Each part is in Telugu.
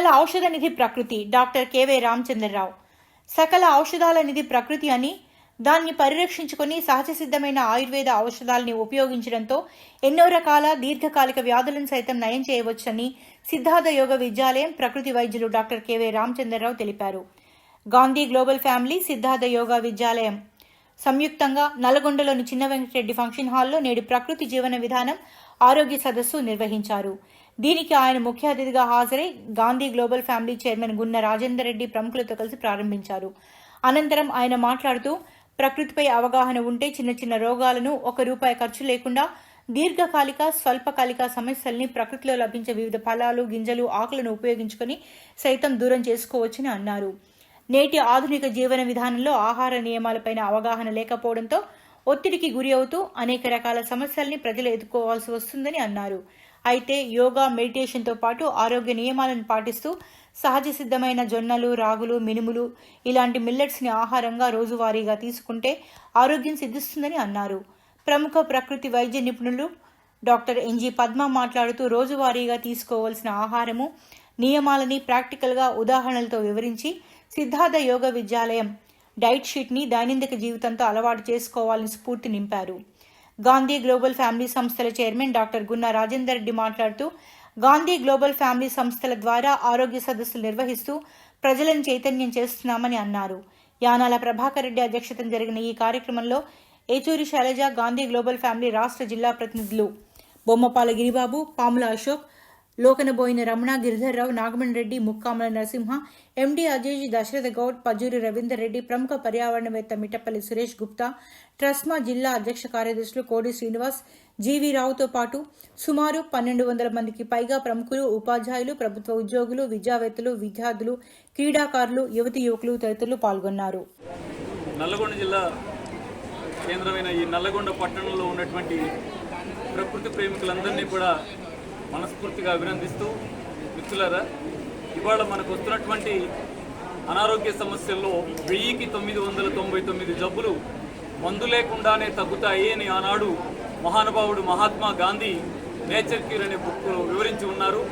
సకల ఔషధ నిధి ప్రకృతి డాక్టర్ కెవై రామచంద్రరావు. సకల ఔషధాల నిధి ప్రకృతి అని దాన్ని పరిరక్షించుకొని సహజ సిద్ధమైన ఆయుర్వేద ఔషధాలని ఉపయోగించడంతో ఎన్నో రకాల దీర్ఘకాలిక వ్యాధులను సైతం నయం చేయవచ్చని సిద్ధార్థ యోగ విద్యాలయం ప్రకృతి వైద్యులు డాక్టర్ కెవై రామచంద్రరావు తెలిపారు. Gandhi global family Siddhartha Yoga Vidyalayam. సంయుక్తంగా నల్గొండలోని చిన్న వెంకటరెడ్డి ఫంక్షన్ హాల్లో నేడు ప్రకృతి జీవన విధానం ఆరోగ్య సదస్సు నిర్వహించారు. దీనికి ఆయన ముఖ్య అతిథిగా హాజరై గాంధీ గ్లోబల్ ఫ్యామిలీ చైర్మన్ గున్న రాజేందర్ రెడ్డి ప్రముఖులతో కలిసి ప్రారంభించారు. అనంతరం ఆయన మాట్లాడుతూ ప్రకృతిపై అవగాహన ఉంటే చిన్న చిన్న రోగాలను ఒక రూపాయి ఖర్చు లేకుండా దీర్ఘకాలిక స్వల్పకాలిక సమస్యల్ని ప్రకృతిలో లభించే వివిధ ఫలాలు గింజలు ఆకులను ఉపయోగించుకొని సైతం దూరం చేసుకోవచ్చని అన్నారు. నేటి ఆధునిక జీవన విధానంలో ఆహార నియమాలపైన అవగాహన లేకపోవడంతో ఒత్తిడికి గురి అవుతూ అనేక రకాల సమస్యల్ని ప్రజలు ఎదుర్కోవాల్సి వస్తుందని అన్నారు. అయితే యోగా మెడిటేషన్తో పాటు ఆరోగ్య నియమాలను పాటిస్తూ సహజ సిద్ధమైన జొన్నలు రాగులు మినుములు ఇలాంటి మిల్లెట్స్ని ఆహారంగా రోజువారీగా తీసుకుంటే ఆరోగ్యం సిద్ధిస్తుందని అన్నారు. ప్రముఖ ప్రకృతి వైద్య నిపుణులు డాక్టర్ ఎన్జి పద్మ మాట్లాడుతూ రోజువారీగా తీసుకోవాల్సిన ఆహారము నియమాలని ప్రాక్టికల్గా ఉదాహరణలతో వివరించి సిద్ధార్థ యోగ విద్యాలయం డైట్ షీట్ని దైనందిక జీవితంతో అలవాటు చేసుకోవాలని స్ఫూర్తి నింపారు. గాంధీ గ్లోబల్ ఫ్యామిలీ సంస్థల చైర్మన్ డాక్టర్ గున్నా రాజేందర్ రెడ్డి మాట్లాడుతూ గాంధీ గ్లోబల్ ఫ్యామిలీ సంస్థల ద్వారా ఆరోగ్య సదస్సులు నిర్వహిస్తూ ప్రజలను చైతన్యం చేస్తున్నామని అన్నారు. యానాల ప్రభాకర్ రెడ్డి అధ్యక్షతన జరిగిన ఈ కార్యక్రమంలో ఏచూరి శైలజ గాంధీ గ్లోబల్ ఫ్యామిలీ రాష్ట్ర జిల్లా ప్రతినిధులు బొమ్మపాల గిరిబాబు పాముల అశోక్ లోకనబోయిన రమణ గిరిధర్రావు నాగమణి రెడ్డి ముక్కామల నరసింహ ఎండి అజయ్ దశరథ గౌడ్ పజూరి రవీందర్ రెడ్డి ప్రముఖ పర్యావరణవేత్త మిట్టపల్లి సురేష్ గుప్తా ట్రస్మా జిల్లా అధ్యక్ష కార్యదర్శులు కోడి శ్రీనివాస్ జీవి రావుతో పాటు సుమారు పన్నెండు వందల మందికి పైగా ప్రముఖులు ఉపాధ్యాయులు ప్రభుత్వ ఉద్యోగులు విద్యావేత్తలు విద్యార్థులు క్రీడాకారులు యువతి యువకులు తదితరులు పాల్గొన్నారు. నల్లగొండ జిల్లా కేంద్రమైన ఈ నల్లగొండ పట్టణంలో ఉన్నటువంటి ప్రకృతి ప్రేమికులందరినీ కూడా మనస్ఫూర్తిగా అభినందిస్తూ మిత్రులరా ఇవాళ మనకు వస్తున్నటువంటి అనారోగ్య సమస్యల్లో వెయ్యికి తొమ్మిది వందల తొంభై తొమ్మిది జబ్బులు మందు లేకుండానే తగ్గుతాయి అని ఆనాడు మహానుభావుడు మహాత్మా గాంధీ నేచర్ క్యూర్ అనే బుక్లో వివరించి ఉన్నారు.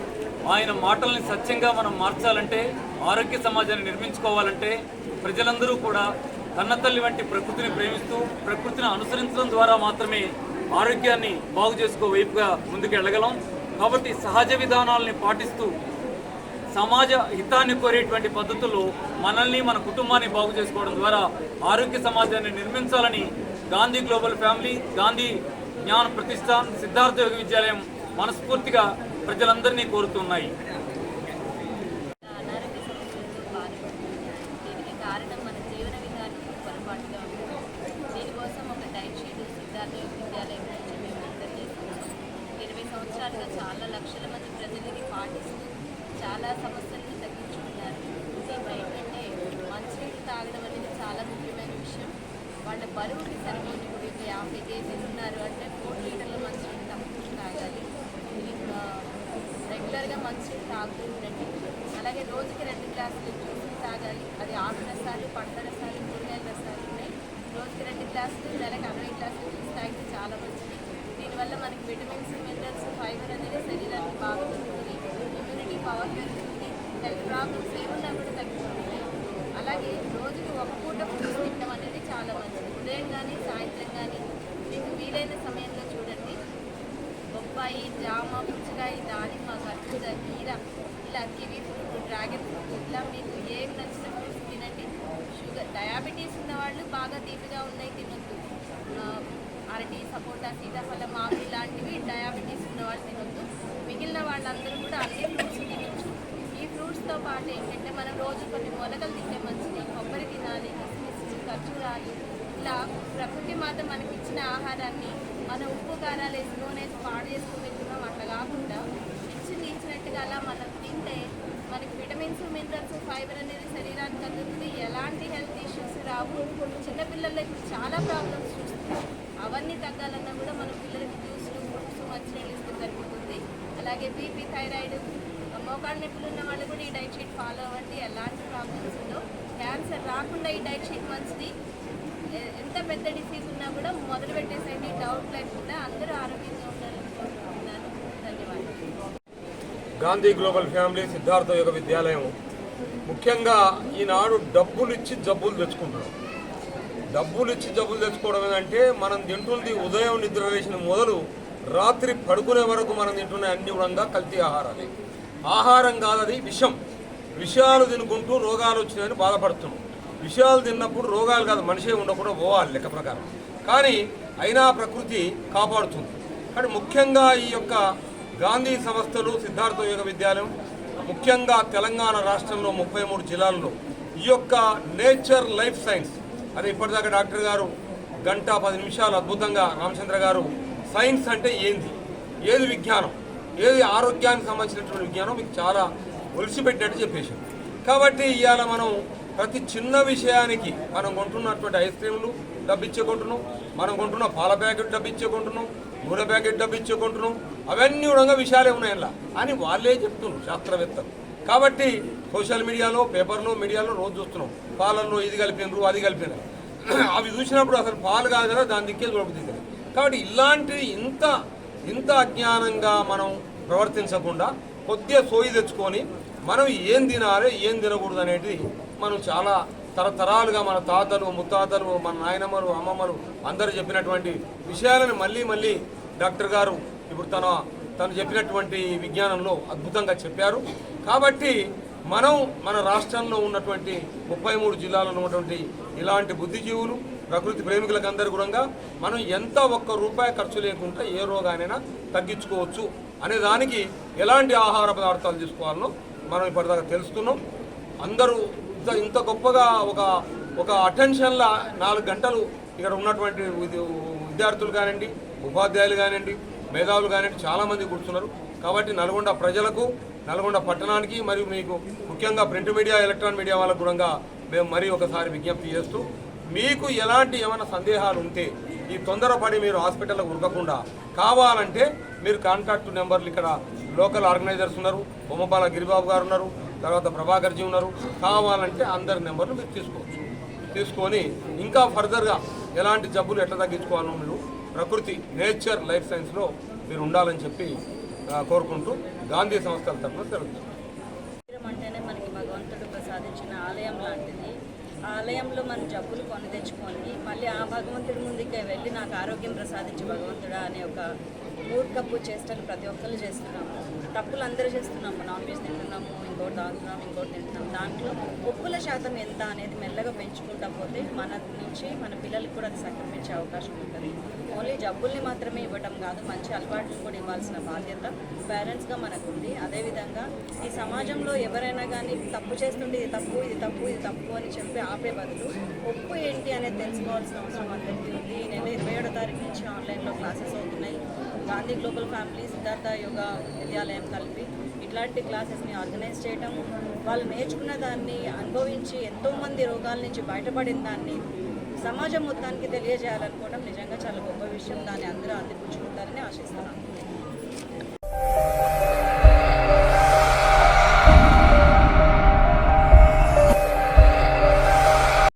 ఆయన మాటల్ని సత్యంగా మనం మార్చాలంటే ఆరోగ్య సమాజాన్ని నిర్మించుకోవాలంటే ప్రజలందరూ కూడా కన్నతల్లి వంటి ప్రకృతిని ప్రేమిస్తూ ప్రకృతిని అనుసరించడం ద్వారా మాత్రమే ఆరోగ్యాన్ని బాగు చేసుకో వైపుగా ముందుకు వెళ్ళగలం కాబట్టి సహజ విధానాలని పాటిస్తూ సమాజ హితాన్ని కోరేటువంటి పద్ధతుల్లో మనల్ని మన కుటుంబాన్ని బాగు చేసుకోవడం ద్వారా ఆరోగ్య సమాజాన్ని నిర్మించాలని గాంధీ గ్లోబల్ ఫ్యామిలీ గాంధీ జ్ఞాన ప్రతిష్టాన్ సిద్ధార్థ యోగ విద్యాలయం మనస్ఫూర్తిగా ప్రజలందరినీ కోరుతున్నాయి. దీనికోసం ఒక డైట్ షీట్ సిద్ధార్థ విద్యాలయం నుంచి మేము అందరు చేస్తున్నాం ఇరవై సంవత్సరాలుగా చాలా లక్షల మంది ప్రజలని పాటిస్తూ చాలా సమస్యలను తగ్గించుకున్నారు. ముఖ్యంగా ఏంటంటే మంచినీళ్ళు తాగడం అనేది చాలా ముఖ్యమైన విషయం. వాళ్ళ బరువుకి సరిపోయి ఇప్పుడు ఒక యాభై కేజీలు ఉన్నారు అంటే మూడు లీటర్ల మంచినీళ్ళు తప్పకుండా తాగాలి. రెగ్యులర్గా మంచినీళ్ళు తాగుతూ ఉండండి. అలాగే రోజుకి రెండు గ్లాసులు జ్యూసులు తాగాలి. అది ఆకు రసాలు పంట రసాలు కూరగాయల రసాలు ఉన్నాయి. రోజుకి రెండు గ్లాసులు నెలకి అరవై గ్లాసులు జ్యూస్ తాగితే చాలా మంచిది. దీనివల్ల మనకి విటమిన్స్ మినరల్స్ ఫైబర్ అనేది శరీరానికి బాగా దొరుకుతుంది ఇమ్యూనిటీ పవర్ పెరుగుతుంది హెల్త్ ప్రాబ్లమ్స్ ఏమున్నా కూడా తగ్గిపోతున్నాయి అలాగే రోజుకి ఒక పూట ఫ్రూట్స్ తినడం అనేది చాలా మంచిది ఉదయం కానీ సాయంత్రం కానీ మీకు వీలైన సమయంలో చూడండి బొప్పాయి జామ పుచ్చకాయ దానిమ్మ కర్బూజ కీర ఇలా కివీ ఫ్రూట్ డ్రాగన్ ఫ్రూట్ ఇట్లా మీకు ఏం నచ్చిన ఫ్రూట్స్ తినండి. షుగర్ డయాబెటీస్ ఉన్న వాళ్ళు బాగా తీపిగా ఉన్నాయి తినొద్దు. అరటి సపోటా సీతాఫలం మామిడి లాంటివి డయాబెటీస్ ఉన్న వాళ్ళు తినొద్దు. మిగిలిన వాళ్ళందరూ కూడా అన్ని ఫ్రూట్స్ తినొచ్చు. ఈ ఫ్రూట్స్తో పాటు ఏంటంటే మనం రోజు కొన్ని మొలకలు తింటే మంచిది. కొబ్బరి తినాలి కిస్మిస్ ఖర్జూరాలు. ఇలా ప్రకృతి మాత మనకి ఇచ్చిన ఆహారాన్ని మన ఉప్పు కారాలు వేసి నూనె వేసి పాడు చేసుకుని కాకుండా ఇచ్చింది ఇచ్చినట్టుగా అలా మనం తింటే మనకి విటమిన్స్ మినరల్స్ ఫైబర్ అనేది శరీరానికి అందుతుంది. ఎలాంటి హెల్త్ ఇష్యూస్ రావు. చిన్నపిల్లలకి చాలా ప్రాబ్లమ్స్ చూస్తున్నాం. అవన్నీ తగ్గాలన్నా కూడా మన పిల్లలకి జ్యూస్లు ఫ్రూట్స్ మంచినీళ్ళు ఇస్తే జరుగుతుంది అలాగే బీపీ థైరాయిడ్ మోకాళ్ళ నొప్పులు ఉన్న వాళ్ళు కూడా ఈ డైట్ షీట్ ఫాలో అవ్వండి. ఎలాంటి ప్రాబ్లమ్స్ ఉండవు. క్యాన్సర్ రాకుండా ఈ డైట్ షీట్ మంచిది. ఎంత పెద్ద డిసీజ్ ఉన్నా కూడా మొదలు పెట్టేసేయండి. డౌట్ లేకుండా అందరూ ఆరోగ్యంగా గాంధీ గ్లోబల్ ఫ్యామిలీ సిద్ధార్థ యోగ విద్యాలయం. ముఖ్యంగా ఈనాడు డబ్బులు ఇచ్చి జబ్బులు తెచ్చుకుంటున్నాం. డబ్బులు ఇచ్చి జబ్బులు తెచ్చుకోవడం ఏంటంటే మనం తింటుంది ఉదయం నిద్ర వేసిన మొదలు రాత్రి పడుకునే వరకు మనం తింటున్న అన్ని కూడా కల్తీ ఆహారాలే. ఆహారం కాదు అది విషం. విషయాలు తినుకుంటూ రోగాలు వచ్చినాయని బాధపడుతున్నాం. విషయాలు తిన్నప్పుడు రోగాలు కాదు మనిషే ఉండకుండా పోవాలి లెక్క ప్రకారం. కానీ అయినా ప్రకృతి కాపాడుతుంది. కానీ ముఖ్యంగా ఈ యొక్క గాంధీ సంస్థలు సిద్ధార్థ యోగ విద్యాలయం ముఖ్యంగా తెలంగాణ రాష్ట్రంలో ముప్పై మూడు జిల్లాల్లో. ఈ యొక్క నేచర్ లైఫ్ సైన్స్ అదే ఇప్పటిదాకా డాక్టర్ గారు గంట పది నిమిషాలు అద్భుతంగా రామచంద్ర గారు సైన్స్ అంటే ఏంది? ఏది విజ్ఞానం? ఏది ఆరోగ్యానికి సంబంధించినటువంటి విజ్ఞానం? మీకు చాలా ఒలిసిపెట్టినట్టు చెప్పేసి కాబట్టి ఇవాళ మనం ప్రతి చిన్న విషయానికి మనం కొంటున్నటువంటి ఐస్ క్రీములు డబ్బిచ్చే కొంటున్నాం మనం కొంటున్న పాల ప్యాకెట్ డబ్బిచ్చే కొంటున్నాం నూనె ప్యాకెట్ డబ్బిచ్చే అవన్నీ కూడా విషయాలే ఉన్నాయి అని వాళ్ళే చెప్తున్నారు శాస్త్రవేత్తలు. కాబట్టి సోషల్ మీడియాలో పేపర్లో మీడియాలో రోజు చూస్తున్నాం. పాలల్లో ఇది కలిపినరు అది కలిపినారు. అవి చూసినప్పుడు అసలు పాలు కాదు కదా దాని దిక్కే చూడబుద్ది కాబట్టి ఇలాంటి ఇంత ఇంత అజ్ఞానంగా మనం ప్రవర్తించకుండా కొద్దిగా సోయి తెచ్చుకొని మనం ఏం తినాలి ఏం తినకూడదు అనేది మనం చాలా తరతరాలుగా మన తాతలు ముత్తాతలు మన నాయనమ్మలు అమ్మమ్మలు అందరూ చెప్పినటువంటి విషయాలను మళ్ళీ మళ్ళీ డాక్టర్ గారు ఇప్పుడు తన తను చెప్పినటువంటి విజ్ఞానంలో అద్భుతంగా చెప్పారు. కాబట్టి మనం మన రాష్ట్రంలో ఉన్నటువంటి ముప్పై మూడు జిల్లాలో ఉన్నటువంటి ఇలాంటి బుద్ధిజీవులు ప్రకృతి ప్రేమికులకు అందరూ కూడా మనం ఎంత ఒక్క రూపాయి ఖర్చు లేకుండా ఏ రోగానైనా తగ్గించుకోవచ్చు అనే దానికి ఎలాంటి ఆహార పదార్థాలు తీసుకోవాలనో మనం ఇప్పటిదాకా తెలుస్తున్నాం. అందరూ ఇంత ఇంత గొప్పగా ఒక ఒక అటెన్షన్లా నాలుగు గంటలు ఇక్కడ ఉన్నటువంటి విద్యార్థులు కానివ్వండి ఉపాధ్యాయులు కానివ్వండి మేధావులు కానివ్వండి చాలామంది కూర్చున్నారు. కాబట్టి నల్గొండ ప్రజలకు నల్గొండ పట్టణానికి మరియు మీకు ముఖ్యంగా ప్రింట్ మీడియా ఎలక్ట్రానిక్ మీడియా వాళ్ళకు కూడా మేము మరీ ఒకసారి విజ్ఞప్తి చేస్తూ మీకు ఎలాంటి ఏమైనా సందేహాలు ఉంటే ఈ తొందరపడి మీరు హాస్పిటల్కి ఉరకకుండా కావాలంటే మీరు కాంటాక్ట్ నెంబర్లు ఇక్కడ లోకల్ ఆర్గనైజర్స్ ఉన్నారు బొమ్మపాల గిరిబాబు గారు ఉన్నారు తర్వాత ప్రభాకర్జీ ఉన్నారు. కావాలంటే అందరి నెంబర్లు మీరు తీసుకోవచ్చు. తీసుకొని ఇంకా ఫర్దర్గా ఎలాంటి జబ్బులు ఎట్లా తగ్గించుకోవాలో మీరు ప్రకృతి నేచర్ లైఫ్ సైన్స్లో మీరు ఉండాలని చెప్పి కోరుకుంటూ గాంధీ సంస్థల తరఫున తెలుగుతుంది అంటేనే మనకి భగవంతుడు ప్రసాదించిన ఆలయం లాంటిది. ఆలయంలో మనం జబ్బులు కొని తెచ్చుకొని మళ్ళీ ఆ భగవంతుడి ముందుకే వెళ్ళి నాకు ఆరోగ్యం ప్రసాదించి భగవంతుడా అనే ఒక మూర్ఖపు చేష్టలు ప్రతి ఒక్కరు చేస్తున్నాము. తప్పులు అందరూ చేస్తున్నాము. నాన్ వెజ్ తింటున్నాము ఇంకోటి తాగుతున్నాము ఇంకోటి తింటున్నాం. దాంట్లో ఉప్పుల శాతం ఎంత అనేది మెల్లగా పెంచుకుంటా పోతే మన నుంచి మన పిల్లలకు కూడా అది సంక్రమించే అవకాశం ఉంటుంది. ఓన్లీ జబ్బుల్ని మాత్రమే ఇవ్వడం కాదు మంచి అలవాట్లు కూడా ఇవ్వాల్సిన బాధ్యత పేరెంట్స్గా మనకు ఉంది అదేవిధంగా ఈ సమాజంలో ఎవరైనా కానీ తప్పు చేస్తుంటే ఇది తప్పు ఇది తప్పు ఇది తప్పు అని చెప్పి ఆపే బదులు ఉప్పు ఏంటి అనేది తెలుసుకోవాల్సిన అవసరం అందరికీ ఉంది. ఈ నెల ఇరవై ఏడో తారీఖు నుంచి ఆన్లైన్లో క్లాసెస్ అవుతున్నాయి. గాంధీ గ్లోబల్ ఫ్యామిలీ సిద్ధార్థ యోగా విద్యాలయం కలిపి ఇట్లాంటి క్లాసెస్ని ఆర్గనైజ్ చేయటం వాళ్ళు నేర్చుకున్న దాన్ని అనుభవించి ఎంతోమంది రోగాల నుంచి బయటపడిన దాన్ని సమాజం మొత్తానికి తెలియజేయాలనుకోవడం నిజంగా చాలా గొప్ప విషయం. దాన్ని అందరూ అందిపుచ్చుకుంటారని ఆశిస్తున్నాను.